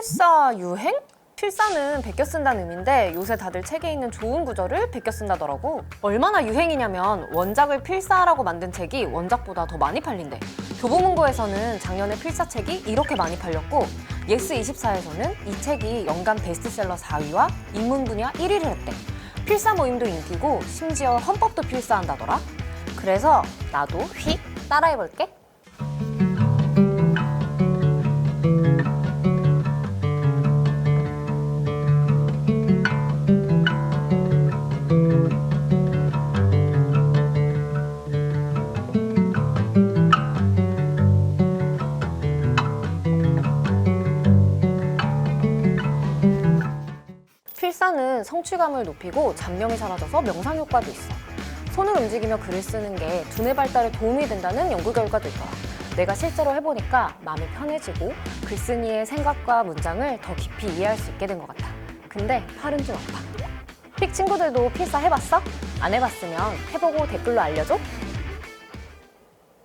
필사 유행? 필사는 베껴 쓴다는 의미인데 요새 다들 책에 있는 좋은 구절을 베껴 쓴다더라고. 얼마나 유행이냐면 원작을 필사라고 만든 책이 원작보다 더 많이 팔린대. 교보문고에서는 작년에 필사책이 이렇게 많이 팔렸고 예스24에서는 이 책이 연간 베스트셀러 4위와 인문 분야 1위를 했대. 필사 모임도 인기고 심지어 헌법도 필사한다더라. 그래서 나도 휙 따라해볼게. 필사는 성취감을 높이고 잡념이 사라져서 명상 효과도 있어. 손을 움직이며 글을 쓰는 게 두뇌 발달에 도움이 된다는 연구 결과도 있더라. 내가 실제로 해보니까 마음이 편해지고 글쓴이의 생각과 문장을 더 깊이 이해할 수 있게 된 것 같아. 근데 팔은 좀 아파. 픽 친구들도 필사 해봤어? 안 해봤으면 해보고 댓글로 알려줘.